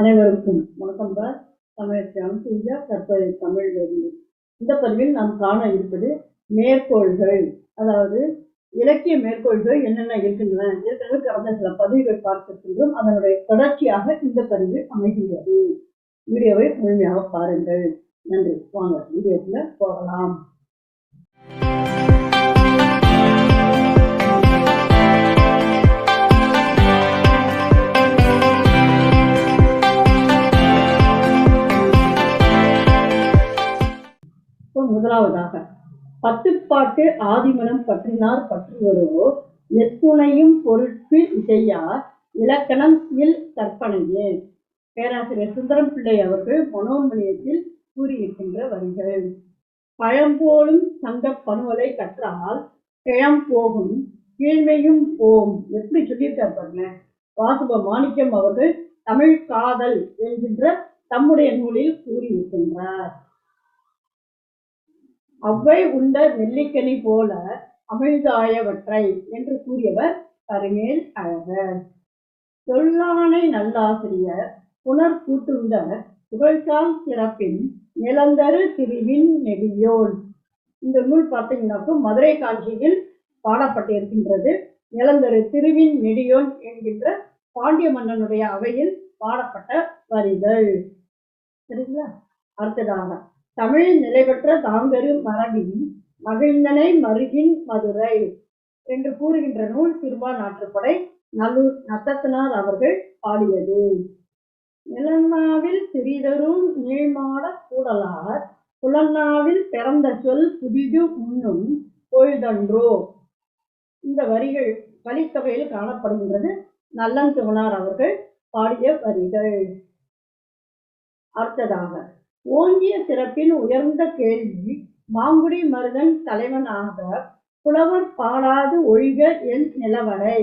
அனைவருக்கும் வணக்கம் பார் தமிழ் பூஜா தற்போது தமிழ் வரி இந்த பதிவில் நாம் காண இருப்பது மேற்கோள்கள். அதாவது இலக்கிய மேற்கோள்கள் என்னென்ன இருக்கின்றன? ஏற்கனவே கடந்த சில பதிவுகள் பார்த்திருக்கின்றோம். அதனுடைய தொடர்ச்சியாக இந்த பதிவு அமைகின்றது. வீடியோவை முழுமையாக பாருங்கள். நன்றி. வாங்க வீடியோக்குள்ள போகலாம். பத்துப்பாட்டு ஆதிமனம் பற்றினார் பற்றுவரோ எத்துணையும் பொருட்கு இசையார் இலக்கணம் இல் கற்பனையே. பேராசிரியர் சுந்தரம் பிள்ளை அவர்கள் மனோன்மணியத்தில் கூறியிருக்கின்ற வரிகள். பழம்போலும் சங்க பணுவலை கற்றால் கிழம் போகும் கீழ்மையும் போம். எப்படி சொல்லியிருக்கார் பாருங்க. வாசுப மாணிக்கம் அவர்கள் தமிழ் காதல் என்கின்ற தம்முடைய நூலில் கூறியிருக்கின்றார். அவ்வை உண்ட நெல்லிக்கனி போல அமிழ்தாயவற்றை என்று கூறியவர் கருமேல் அழகர். சொல்லானை நல்லாசிரியர் புனர் கூட்டுந்த புகழ்சால் சிறப்பின் நிலந்தரு திருவின் நெடியோன். இந்த நூல் பார்த்தீங்கன்னாக்கா மதுரை காஞ்சியில் பாடப்பட்டிருக்கின்றது. நிலந்தரு திருவின் நெடியோன் என்கின்ற பாண்டிய மன்னனுடைய அவையில் பாடப்பட்ட வரிகள். சரிங்களா? அடுத்ததாக தமிழ் நிலைபெற்ற தாங்கரு மரபின் மகிழ்ந்தனை மருகின் மதுரை என்று கூறுகின்ற நூல் திருவா ஆற்றுப்படை நல்லூர் நத்தத்தினார் அவர்கள் பாடியது. நிலநாவில் சிறிதரும் நீழ்மாட கூடலார் புலன்னாவில் பிறந்த சொல் புதிது உண்ணும் பொழுதன்றோ. இந்த வரிகள் வழித்தொகையில் காணப்படுகின்றது. நல்லந்துவனார் அவர்கள் பாடிய வரிகள். அடுத்ததாக ஓங்கிய சிறப்பின் உயர்ந்த கேள்வி மாங்குடி மருதன் தலைவனாக புலவர் பாடாது ஒழிக என் நிலவரை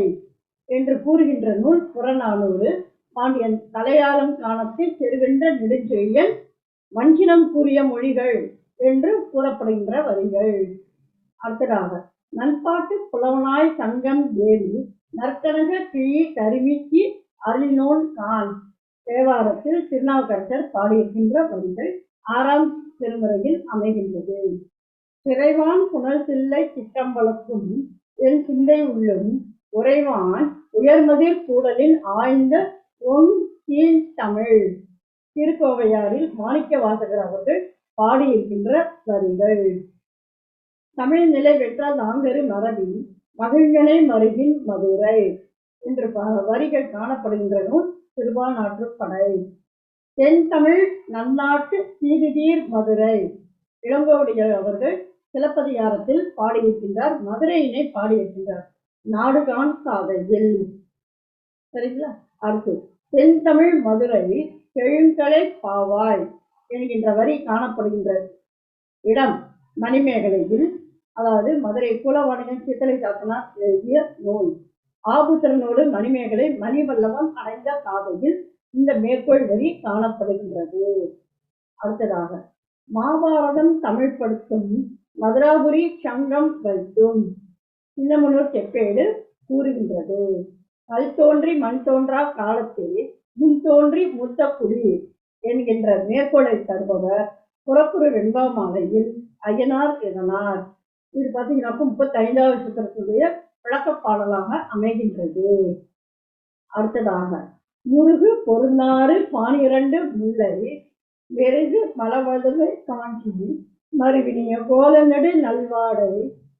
என்று கூறுகின்ற நூல் புறநானூறு பாண்டியன் தலையாளம் காணத்தில் செருகின்ற நெடுஞ்செழியன் வஞ்சினம் கூறிய மொழிகள் என்று கூறப்படுகின்ற வரிகள். அடுத்ததாக நண்பாட்டு புலவனாய் சங்கம் ஏறி நற்கனக கிழி கருமிக்கு அருளினோன் கான் தேவாரத்தில் திருநாவுக்கரசர் பாடியிருக்கின்ற வரிகள் ஆறாம் திருமுறையில் அமைகின்றது. சிறைவான் புனல் சில்லை சிற்றம்பலக்கும் என் சிந்தை உள்ளும் உறைவான் உயர்மதிர் கூடலில் ஆய்ந்த உன் கீழ் தமிழ் திருக்கோவையாரில் மாணிக்க வாசகர் அவர்கள் பாடியிருக்கின்ற வரிகள். தமிழ் நிலை பெற்றால் நாங்கரு மரபின் மகிழ்கனை மருகின் மதுரை என்று வரிகள் காணப்படுகின்ற நூல் திருவானாற்றுப்படை தென்தமிழ் நன்னாட்டு சீரிதீர் மதுரை. இளங்கோவடிகள் அவர்கள் சிலப்பதிகாரத்தில் பாடியிருக்கின்றார் மதுரையினை பாடியிருக்கின்றார். நாடுகான் சாதையில் சரிங்களா? அடுத்து தென்தமிழ் மதுரை செழுங்கலை பாவாய் என்கின்ற வரி காணப்படுகின்ற இடம் மணிமேகலையில் அதாவது மதுரை குலவாணியன் சித்தலை சாத்தனார் எழுதிய நூல். ஆபுசரனோடு மணிமேகலை மணிவல்லவம் அடைந்த காதையில் இந்த மேற்கோள் வரி காணப்படுகின்றது. அடுத்ததாக மாபாரதம் தமிழ்படுத்தும் மதுராபுரி சங்கம் வைத்தும் சின்னமனூர் செப்பேடு கூறுகின்றது. கல் தோன்றி மண் தோன்றா காலத்தில் முன் தோன்றி மூத்த குடி என்கின்ற மேற்கோளை தருபவர் புறப்புற வெண்பாமாலையில் ஐயனார் இதனார் இது பார்த்தீங்கன்னாக்கா முப்பத்தி ஐந்தாவது சித்திரத்துடைய விளக்கப் பாடலாக அமைகின்றது. அடுத்ததாக முருகு பொருளாறு பானிரண்டு முல்லை வெறுகு மலவதுகை காஞ்சி மறுவினிய கோலநடு நல்வாடை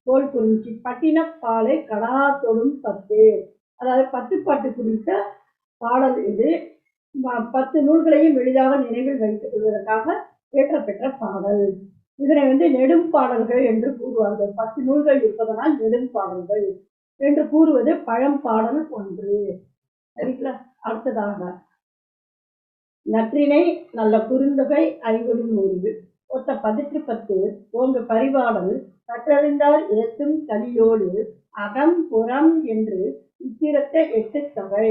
கோல் குறிஞ்சி பட்டினப்பாலை கடா தொடும் பத்து. அதாவது பத்து பாட்டு குறித்த பாடல் இது. ப- பத்து நூல்களையும் எளிதாக நினைவில் வைத்துக் கொள்வதற்காக ஏற்றப்பெற்ற பாடல். இதனை வந்து நெடும் பாடல்கள் என்று கூறுவார்கள். பத்து நூல்கள் இருப்பதனால் நெடும் பாடல்கள் என்று கூறுவது பழம்பாடல் ஒன்று. சரிங்களா? அடுத்ததாக நற்றினை நல்ல குறுந்தொகை ஐங்கொடி நூறு ஒத்த பதிற்று பத்து ஓங்கு பரிபாடல் கற்றறிந்தார் ஏத்தும் கலியோடு அகம் புறம் என்று இத்திரத்த எட்டு தொகை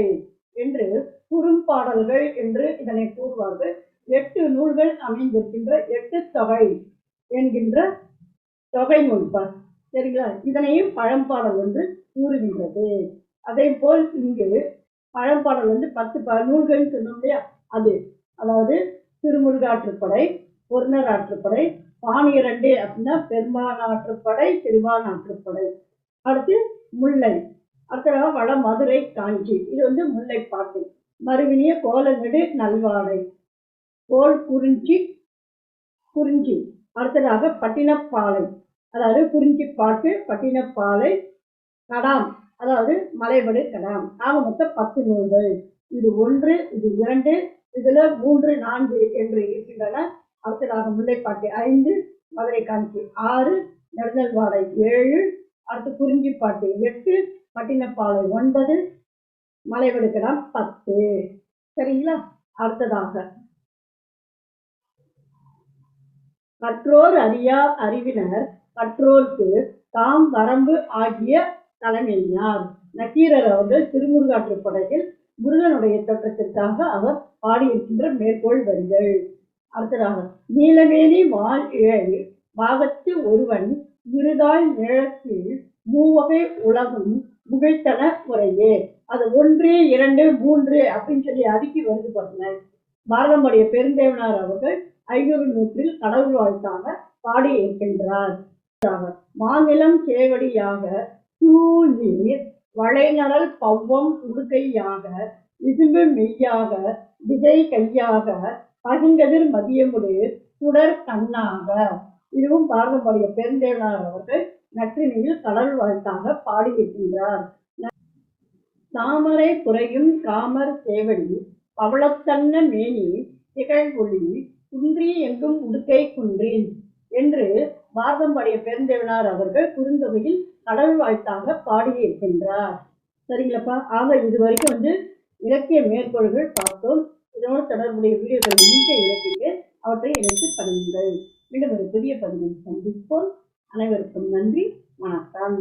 என்று குறும்பாடல்கள் என்று இதனை கூறுவார்கள். எட்டு நூல்கள் அமைந்திருக்கின்ற எட்டு தொகை. என்கின்ற தொகை நூல்பார் சரிங்களா? இதனையும் பழம்பாடல் வந்து கூறுகின்றது. அதே போல் இங்கு பழம்பாடல் வந்து பத்து ப நூல்கள்னு சொன்னோம் இல்லையா? அது. அதாவது திருமுருகாற்றுப்படை பொருணர் ஆற்றுப்படை பாணிரண்டு அப்படின்னா பெருமான் ஆற்றுப்படை திருவான் ஆற்றுப்படை. அடுத்து முல்லை. அடுத்ததாக வட மதுரை காஞ்சி. இது வந்து முல்லை பாட்டு மறுவினிய கோலங்கடு நல்வாடை கோல் குறிஞ்சி குறிஞ்சி. அடுத்ததாக பட்டினப்பாலை அதாவது குறிஞ்சி பாட்டு பட்டினப்பாலை கடாம் அதாவது மலைபடு கடாம். ஆக மொத்தம் பத்து நூல்கள். இது ஒன்று இது இரண்டு இதுல மூன்று நான்கு என்று இருக்கின்றன. அடுத்ததாக முல்லைப்பாட்டு ஐந்து மதுரை காஞ்சி ஆறு நெடுநல்வாடை ஏழு அடுத்து குறிஞ்சிப்பாட்டு எட்டு பட்டினப்பாலை ஒன்பது மலைவடுக்கடம் பத்து. சரிங்களா? அடுத்ததாக கற்றோர் அறியா அறிவினர் கற்றோர்க்கு தாம் வரம்பு ஆகிய தலைமையினார். நக்கீரர் அவர்கள் திருமுருகாற்றுப்படையில் முருகனுடைய தோற்றத்திற்காக அவர் பாடியிருக்கின்ற மேற்கோள் வரிகள். அடுத்ததாக நீலமேனி வால் இழை பாகத்து ஒருவன் இருதாய் நிழத்தில் மூவகை உலகும் முகிழ்த்தன முறையே அது ஒன்று இரண்டு மூன்று அப்படின்னு சொல்லி அடுக்கி வருது பாருங்க. பாரதமுடைய பெருந்தேவனார் அவர்கள் ஐநூறு நூற்றில் கடவுள் வாழ்த்தாக பாடி இருக்கின்றார். மாநிலம் சேவடியாக தூநீர் வளைநரல் பவ்வம் உடுக்கையாக விசும்பு மெய்யாக விதை கையாக பகிங்கதிர் மதியமுடு சுடர் கண்ணாக. இதுவும் பாரதமுடைய பெருந்தேவனார் அவர்கள் நற்றினியில் கடல் வாழ்த்தாக பாடியிருக்கின்றார் தாமரை குறையும் காமர் சேவடி பவளத்தன்ன மேனி திகழ்வொளி குன்றி எங்கும் உடுக்கை குன்றேன் என்று பாரதம் பாடிய பெருந்தேவனார் அவர்கள் குறுந்தொகையில் கடல் வாழ்த்தாக பாடியிருக்கின்றார் சரிங்களாப்பா? ஆக இது வரைக்கும் வந்து இலக்கிய மேற்கோள்கள் பார்த்தோம். இதனோடு தொடர்புடைய வீடியோக்கள் மிக இலக்கிய அவற்றை இணைத்து பண்ணுங்கள். மீண்டும் ஒரு புதிய பதிவில் சந்திப்போம். அனைவருக்கும் நன்றி. வணக்கம்.